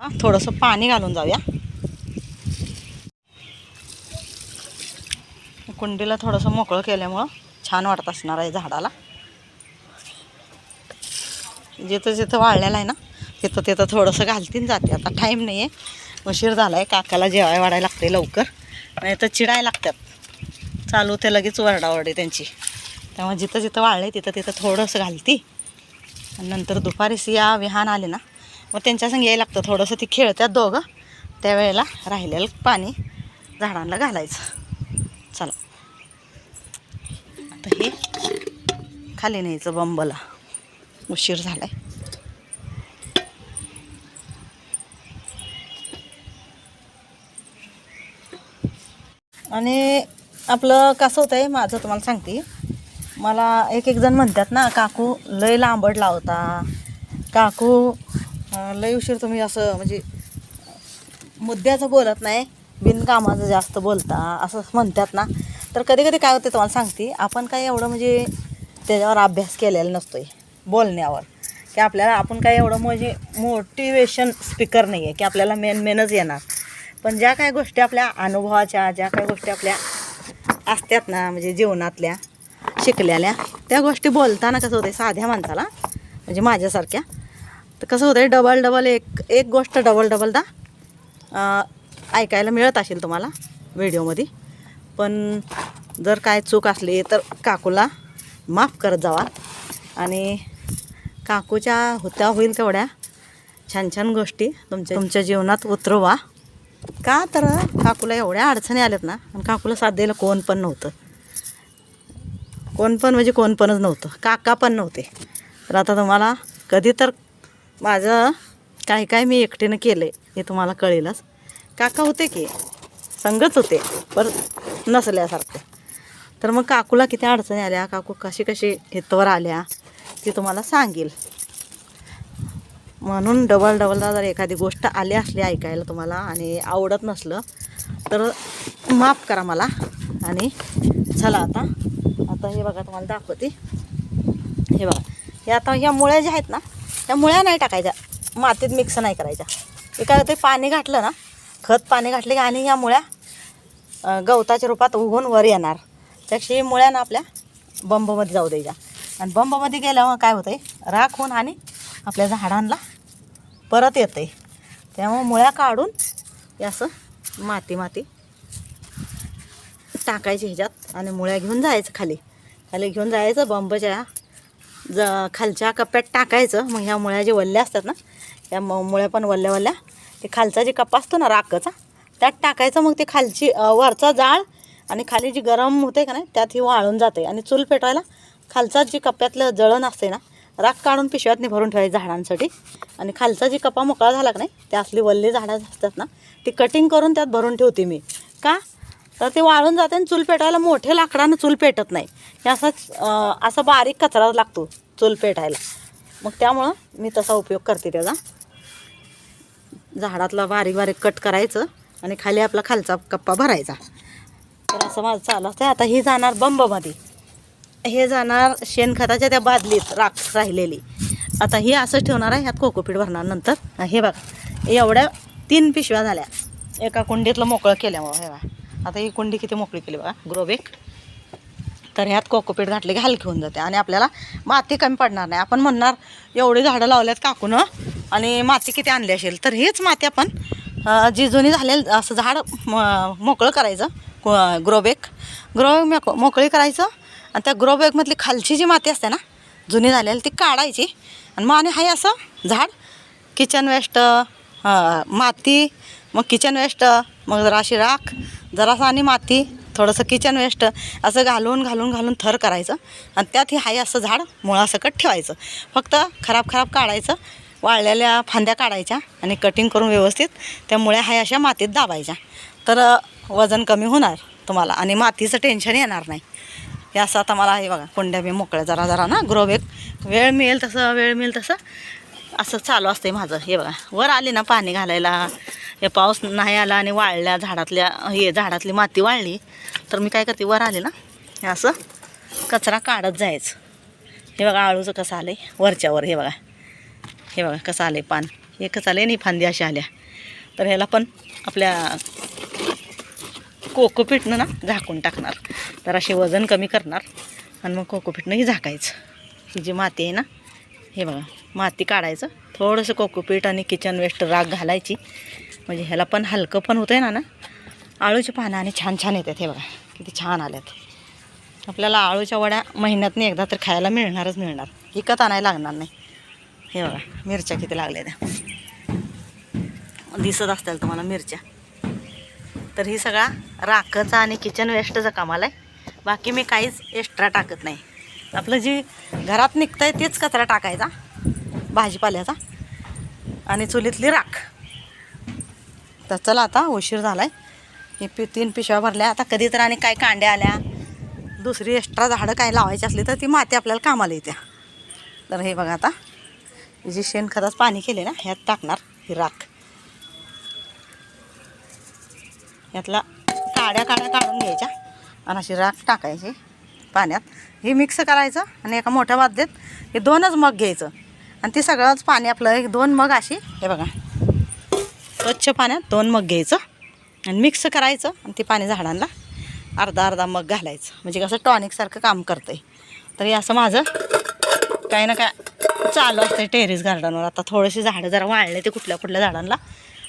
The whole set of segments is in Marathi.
हां थोडंसं पाणी घालून जाऊया. कुंडीला थोडंसं मोकळं केल्यामुळं छान वाटत असणार आहे झाडाला. जिथं जिथं वाळलेलं आहे ना तिथं तिथं थोडंसं घालतीन जाते. आता टाईम नाही आहे उशीर झाला आहे काकाला जेवाय वाढायला लागते लवकर. नाही तर चिडाय लागतात. चालू ते लगेच वरडावरडी त्यांची. त्यामुळे जिथं जिथं वाळलं तिथं तिथं थोडंसं घालती. आणि नंतर दुपारीस या विहान आले ना मग त्यांच्या संग यायला लागतं थोडंसं ती खेळतात दोघं. त्यावेळेला राहिलेलं पाणी झाडांना घालायचं. चला. आता हे खाली न्यायचं बंबला. उशीर झालाय. आणि आपलं कसं होतं आहे माझं तुम्हाला सांगते. मला एक एक जण म्हणतात ना काकू लय लांबड लावता. काकू लय उशीर तुम्ही असं म्हणजे मुद्द्याचं बोलत नाही बिनकामाचं जास्त बोलता असं म्हणतात ना. तर कधी कधी काय होते तुम्हाला सांगते आपण काय एवढं म्हणजे त्याच्यावर अभ्यास केलेला नसतोय बोलण्यावर. की आपल्याला आपण काय एवढं म्हणजे मोटिवेशन स्पीकर नाही आहे की आपल्याला मेन मेनच येणार. पण ज्या काही गोष्टी आपल्या अनुभवाच्या ज्या काही गोष्टी आपल्या असतात ना म्हणजे जीवनातल्या शिकलेल्या त्या गोष्टी बोलताना कसं होते साध्या माणसाला म्हणजे माझ्यासारख्या तर कसं होतं डबल डबल एक एक गोष्ट डबल डबलदा ऐकायला मिळत असेल तुम्हाला व्हिडिओमध्ये. पण जर काय चूक असली तर काकूला माफ करत जावा. आणि काकूच्या होत्या होईल तेवढ्या छान छान गोष्टी तुमच्या तुमच्या जीवनात उतरवा. का तर काकूला एवढ्या अडचणी आल्यात ना आणि काकूला साथ द्यायला कोण पण नव्हतं. कोण पण म्हणजे कोण पणच नव्हतं काका पण नव्हते. तर आता तुम्हाला कधी तर माझं काय काय मी एकटीनं केलं आहे हे तुम्हाला कळेलच. काका होते की संगच होते पर नसल्यासारखे. तर मग काकूला किती अडचणी आल्या काकू कशी कशी हितवर आल्या ती तुम्हाला सांगेल. म्हणून डबल डबलदा जर एखादी गोष्ट आली असली ऐकायला तुम्हाला आणि आवडत नसलं तर माफ करा मला. आणि चला आता आता हे बघा तुम्हाला दाखवते. हे बघा हे आता ह्या मुळ्या ज्या आहेत ना त्या मुळ्या नाही टाकायच्या. मातीत मिक्स नाही करायच्या. हे काय होते पाणी घातलं ना खत पाणी घातले की आणि या मुळ्या गवताच्या रूपात उगवून वर येणार. त्यापेक्षा मुळ्या ना आपल्या बंबमध्ये जाऊ द्यायच्या. आणि बंबमध्ये गेल्यावर काय होतं आहे राख होऊन आणि आपल्या झाडांना परत येते त्यामुळं मुळ्या काढून असं माती माती टाकायची ह्याच्यात आणि मुळ्या घेऊन जायचं खाली. खाली घेऊन जायचं बंबच्या ज खालच्या कप्प्यात टाकायचं. मग ह्या मुळ्या जे वल्ल्या असतात ना त्या म मुळ्या पण वल्ल्या वल्ल्या. ते खालचा जे कप्पा असतो ना राखचा त्यात टाकायचं. मग ते खालची वरचा जाळ आणि खाली जी गरम होते का नाही त्यात ही वाळून जाते. आणि चूल पेटवायला खालचा जी कप्प्यातलं जळण असते ना राख काढून पिशव्यातनी भरून ठेवायची झाडांसाठी. आणि खालचा जी कप्पा मोकळा झाला का नाही त्या असली वल्ली झाडं असतात ना ती कटिंग करून त्यात भरून ठेवते मी. का? तर ते वाळून जाते आणि चूल पेटायला मोठे लाकडानं चूल पेटत नाही. हे असाच असा बारीक कचरा लागतो चूल पेटायला. मग त्यामुळं मी तसा उपयोग करते त्याचा. झाडातला बारीक बारीक कट करायचं आणि खाली आपला खालचा कप्पा भरायचा. तर असं माझं चालू असतं आता ही जाणार बंबमध्ये. हे जाणार शेणखताच्या त्या बादलीत राख राहिलेली. आता ही असं ठेवणार आहे ह्यात कोकोपीठ भरणार नंतर. हे बघा एवढ्या तीन पिशव्या झाल्या. एका कुंडीतलं मोकळं केल्यामुळं हे बघा. आता ही कुंडी किती मोकळी केली बघा. ग्रोबेक तर ह्यात कोकोपीट घातले की हलकी होऊन जाते आणि आपल्याला माती कमी पडणार नाही. आपण म्हणणार एवढी झाडं लावल्यात काकूनं आणि माती किती आणली असेल? तर हीच माती आपण जी जुनी झालेली असं झाड म- मोकळं करायचं ग्रोबेक ग्रोबेक मोकळी करायचं आणि त्या ग्रोबेकमधली खालची जी माती असते ना जुनी झालेली ती काढायची. आणि मग आणि आहे असं झाड किचन वेस्ट माती मग किचन वेस्ट मग जरा अशी राख जरासं आणि माती थोडंसं किचन वेस्ट असं घालून घालून घालून थर करायचं. आणि त्यात हे हाय असं झाड मुळासकट ठेवायचं. फक्त खराब खराब काढायचं. वाळलेल्या फांद्या काढायच्या आणि कटिंग करून व्यवस्थित त्या मुळ्या हाय अशा मातीत दाबायच्या. तर वजन कमी होणार तुम्हाला आणि मातीचं टेन्शन येणार नाही. हे असं आता मला हे बघा कोंड्या बी मोकळ्या जरा जरा ना ग्रोबेक वेळ मिळेल तसं वेळ मिळेल तसं. असं चालू असतंय माझं. हे बघा वर आले ना पाणी घालायला. हे पाऊस नाही आला आणि वाळल्या झाडातल्या हे झाडातली माती वाळली तर मी काय करते वर आले ना हे असं कचरा काढत जायचं. हे बघा आळूचं कसं आलं आहे वरच्यावर हे बघा. हे बघा कसं आलं आहे पान. कसं आलं आणि फांदी अशा आल्या. तर ह्याला पण आपल्या कोकोपीटनं ना झाकून टाकणार. तर असे वजन कमी करणार आणि मग कोकोपीटनंही झाकायचं. ही जी माती आहे ना हे बघा माती काढायचं. थोडंसं कोकोपीट आणि किचन वेस्ट राग घालायची. म्हणजे ह्याला पण हलकं पण होतं आहे ना ना? आळूची पानं आणि छान छान येतात हे बघा किती छान आल्यात. आपल्याला आळूच्या वड्या महिन्यातनं एकदा तर खायला मिळणारच मिळणार. विकत आणायला लागणार नाही. हे बघा मिरच्या किती लागल्या त्या. दिसत असतील तुम्हाला मिरच्या. तर ही सगळा राखचा आणि किचन वेस्टचा कामाला आहे. बाकी मी काहीच एक्स्ट्रा टाकत नाही. आपलं जी घरात निघतं आहे तेच कचरा टाकायचा भाजीपाल्याचा आणि चुलीतली राख. तर चला आता उशीर झाला आहे हे पि तीन पिशव्या भरल्या. आता कधी तर आणि काय कांड्या आल्या दुसरी एक्स्ट्रा झाडं काय लावायची असली तर ती माती आपल्याला कामाला येत्या. तर हे बघा आता जी शेणखताचं पाणी केले ना ह्यात टाकणार ही राख. यातला काड्या काड्या काढून घ्यायच्या आणि अशी राख टाकायची. पाण्यात. हे मिक्स करायचं आणि एका मोठ्या बादलीत हे दोनच मग घ्यायचं. आणि ते सगळंच पाणी आपलं एक दोन मग अशी हे बघा. स्वच्छ पाण्यात दोन मग घ्यायचं आणि मिक्स करायचं आणि ते पाणी झाडांना अर्धा अर्धा मग घालायचं. म्हणजे कसं टॉनिकसारखं काम करतं आहे तर हे असं माझं काही ना काय चालू असतं टेरेस गार्डनवर आता थोडेसे झाडं जरा वाळले ते कुठल्या कुठल्या झाडांना.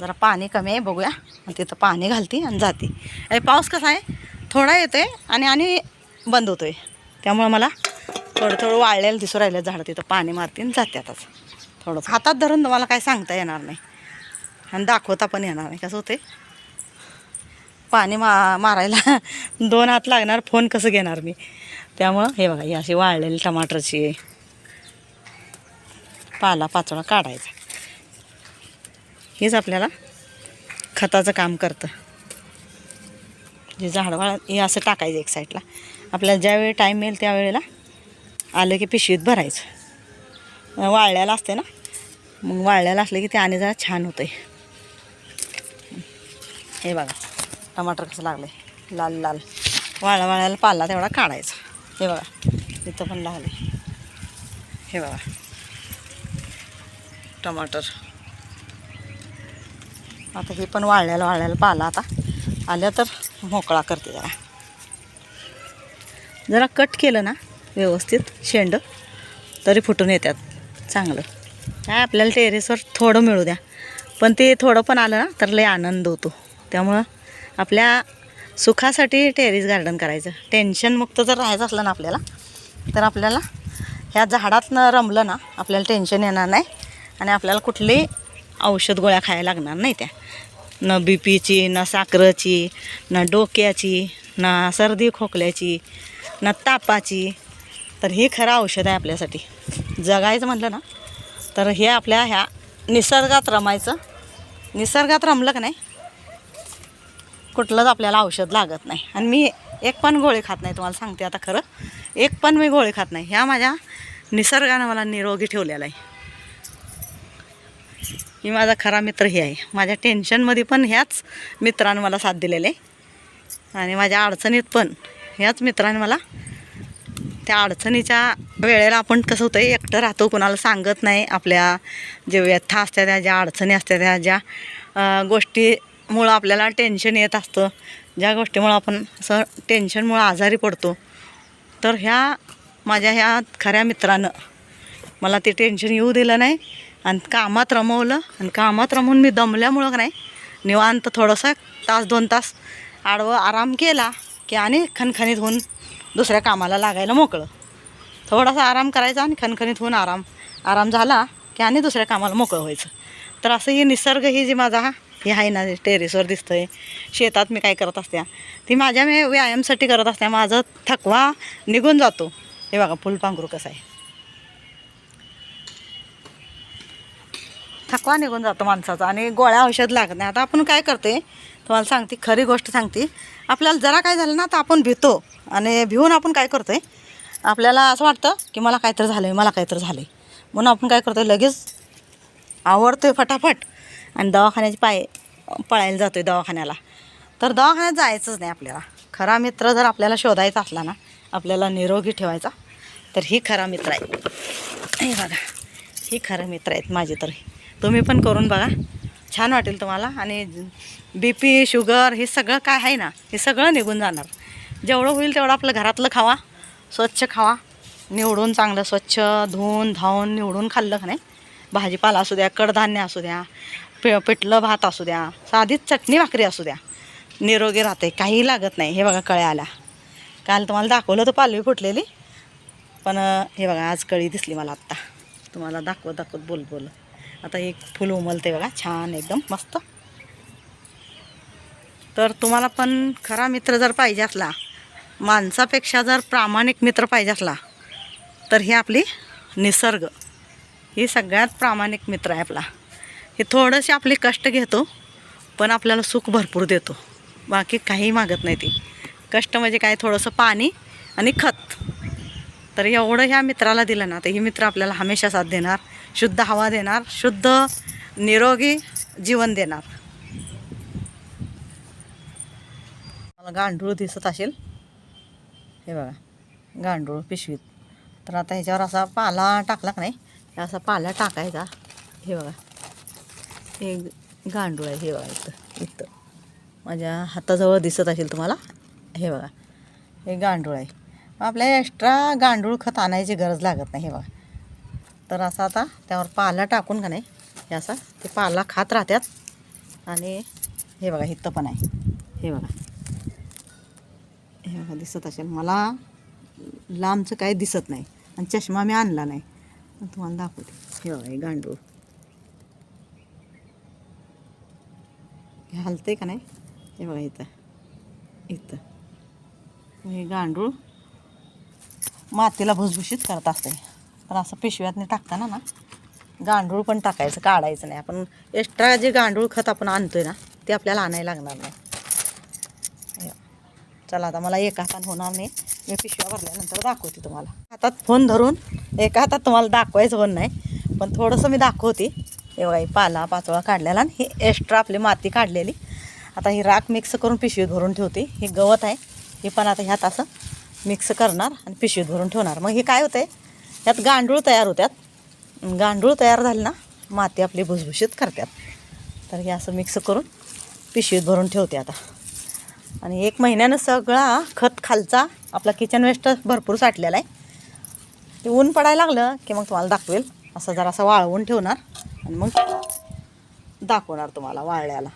जरा पाणी कमी आहे बघूया. आणि तिथं पाणी घालते आणि जाते. आणि पाऊस कसा आहे? थोडा येतो आहे आणि आणि बंद होतो आहे त्यामुळं मला थोडं थोडं वाळलेलं दिसू राहिलं झाडं तिथं. पाणी मारतीन जाते आताच थोडंसं. हातात धरून तुम्हाला काय सांगता येणार नाही. आणि दाखवता पण येणार नाही. कसं होते पाणी मा मारायला दोन हात लागणार फोन कसं घेणार मी? त्यामुळं हे बघा ही अशी वाळलेली टमाटरची पाला पाचोळा काढायचा. हेच आपल्याला खताचं काम करतं. जे झाडवाळ हे असं टाकायचं एक साईडला. आपल्याला ज्यावेळी टाईम मिळेल त्यावेळेला आलं की पिशवीत भरायचं. वाळल्याला असते ना? मग वाळल्याला असलं की ते आणि जरा छान होतं हे बघा टमाटर कसं लागलं आहे लाल लाल. वाळा वाळ्याला पाला तेवढा काढायचा. हे बघा इथं पण लागले हे बघा. टमाटर. आता हे पण वाळल्याला वाळल्याला पाला आता. आल्या तर मोकळा करते जरा. जरा कट केलं ना व्यवस्थित शेंड तरी फुटून येतात चांगलं. काय आपल्याला टेरेसवर थोडं मिळू द्या. पण ते थोडं पण आलं ना तर लय आनंद होतो. त्यामुळं आपल्या सुखासाठी टेरेस गार्डन करायचं. टेन्शनमुक्त जर राहायचं असलं ना आपल्याला तर आपल्याला ह्या झाडातनं रमलं ना आपल्याला टेन्शन येणार नाही. आणि आपल्याला कुठली औषध गोळ्या खायला लागणार नाही त्या. न बी पीची न साखरेची न डोक्याची. ना सर्दी खोकल्याची ना तापाची तर ही खरं औषध आहे आपल्यासाठी. जगायचं म्हटलं ना तर हे आपल्या ह्या निसर्गात रमायचं. निसर्गात रमलं का नाही? कुठलंच आपल्याला औषध लागत नाही. आणि मी एक पण गोळी खात नाही तुम्हाला सांगते आता खरं. एक पण मी गोळी खात नाही. ह्या माझ्या निसर्गानं मला निरोगी ठेवलेला आहे. ही माझा खरा मित्र हे आहे. माझ्या टेन्शनमध्ये पण ह्याच मित्रानं मला साथ दिलेले आहे. आणि माझ्या अडचणीत पण. ह्याच मित्राने मला त्या अडचणीच्या वेळेला आपण कसं होतं एकटं राहतो कुणाला सांगत नाही आपल्या जे व्यथा असत्या त्या ज्या अडचणी असत्या त्या ज्या गोष्टीमुळं आपल्याला टेन्शन येत असतं. ज्या गोष्टीमुळं आपण असं टेन्शनमुळं आजारी पडतो. तर ह्या माझ्या ह्या खऱ्या मित्रानं मला ते टेन्शन येऊ दिलं नाही आणि कामात रमवलं. आणि कामात रमवून मी दमल्यामुळं नाही निवांत थोडंसं तास दोन तास आडवं आराम केला की आणि खणखणीत होऊन दुसऱ्या कामाला लागायला मोकळं. थोडासा आराम करायचा आणि खणखणीत होऊन आराम आराम झाला की आणि दुसऱ्या कामाला मोकळं व्हायचं. तर असं ही निसर्ग ही जी माझा हे आहे ना टेरेसवर दिसतं आहे शेतात मी काय करत असत्या ती माझ्या मी व्यायामसाठी करत असत्या. माझं थकवा निघून जातो. हे बघा फुलपांघरू कसं आहे. थकवा निघून जातो माणसाचा आणि गोळ्या औषध लागत नाही. आता आपण काय करते तुम्हाला सांगते खरी गोष्ट सांगते. आपल्याला जरा काय झालं ना तर आपण भितो आणि भिवून आपण काय करतोय आपल्याला असं वाटतं की मला काहीतरी झालं आहे मला काहीतरी झालं आहे म्हणून आपण काय करतोय लगेच आवडतो आहे फटाफट आणि दवाखान्याची पाय पळायला जातो आहे दवाखान्याला. तर दवाखान्यात जायचंच नाही आपल्याला. खरा मित्र जर आपल्याला शोधायचा असला ना आपल्याला निरोगी ठेवायचा तर ही खरा मित्र आहे. हे बघा ही खरं मित्र आहेत माझे तर. तुम्ही पण करून बघा. छान वाटेल तुम्हाला. आणि बी पी शुगर हे सगळं काय आहे ना हे सगळं निघून जाणार. जेवढं होईल तेवढं आपलं घरातलं खावा. स्वच्छ खावा. निवडून चांगलं स्वच्छ धुवून धावून निवडून खाल्लं का नाही? भाजीपाला असू द्या कडधान्य असू द्या पि पिठलं भात असू द्या साधीच चटणी भाकरी असू द्या. निरोगी राहते काही लागत नाही. हे बघा कळ्या आल्या काल तुम्हाला दाखवलं तर पालवी फुटलेली. पण हे बघा आज कळी दिसली मला आत्ता. तुम्हाला दाखवत दाखवत बोल बोल आता एक फुल उमलते बघा छान एकदम मस्त. तर तुम्हाला पण खरा मित्र जर पाहिजे असला माणसापेक्षा जर प्रामाणिक मित्र पाहिजे असला तर ही आपली निसर्ग. ही सगळ्यात प्रामाणिक मित्र आहे आपला. हे थोडंसे आपले कष्ट घेतो पण आपल्याला सुख भरपूर देतो. बाकी काही मागत नाही ती. कष्ट म्हणजे काय? थोडंसं पाणी आणि खत. तर एवढं ह्या मित्राला दिलं ना तर ही मित्र आपल्याला हमेशा साथ देणार. शुद्ध हवा देणार शुद्ध निरोगी जीवन देणार. मला गांडूळ दिसत असेल. हे बघा गांडूळ पिशवीत. तर आता ह्याच्यावर असा पाला टाकला का नाही? असा पाला टाकायचा. हे बघा हे गांडूळ आहे हे बघा इथं इथं. माझ्या हाताजवळ दिसत असेल तुम्हाला? हे बघा हे गांडूळ आहे. आपल्याला एक्स्ट्रा गांडूळ खत आणायची गरज लागत नाही हे बघा. तर असं आता त्यावर पाला टाकून का नाही हे असा ते पाला खात राहतात आणि हे बघा इथं पण आहे. हे बघा. हे बघा दिसत असेल. मला लांबचं काही दिसत नाही. आणि चष्मा मी आणला नाही. तुम्हाला दाखवते. हे बघा हे गांडूळ. हे हलते का नाही? हे बघा इथं. इथं. हे गांडूळ मातीला भुसभुशीत करत असते पण असं पिशव्यातनी टाकताना ना. गांडूळ पण टाकायचं काढायचं नाही. आपण एक्स्ट्रा जे गांडूळ खत आपण आणतोय ना ते आपल्याला आणायला लागणार नाही. चला आता मला एका हातात होणार नाही. मी पिशव्या भरल्यानंतर दाखवते तुम्हाला. हातात फोन धरून एका हातात तुम्हाला दाखवायचं पण नाही पण थोडंसं मी दाखवते. हे बघा पाला पाचोळा काढलेला आणि ही एक्स्ट्रा आपली माती काढलेली. आता ही राख मिक्स करून पिशवीत भरून ठेवते. हे गवत आहे हे पण आता ह्यात असं मिक्स करणार आणि पिशवीत भरून ठेवणार. मग हे काय होतं आहे ह्यात गांडूळ तयार होत्यात. गांडूळ तयार झाले ना माती आपली भुसभुशीत करतात तर हे असं मिक्स करून पिशवीत भरून ठेवते आता. आणि एक महिन्यानं सगळा खत खालचा आपला किचन वेस्ट भरपूर साठलेला आहे. ते ऊन पडायला लागलं की मग तुम्हाला दाखवेल. असं जरासं वाळवून ठेवणार आणि मग दाखवणार तुम्हाला वाळल्याला.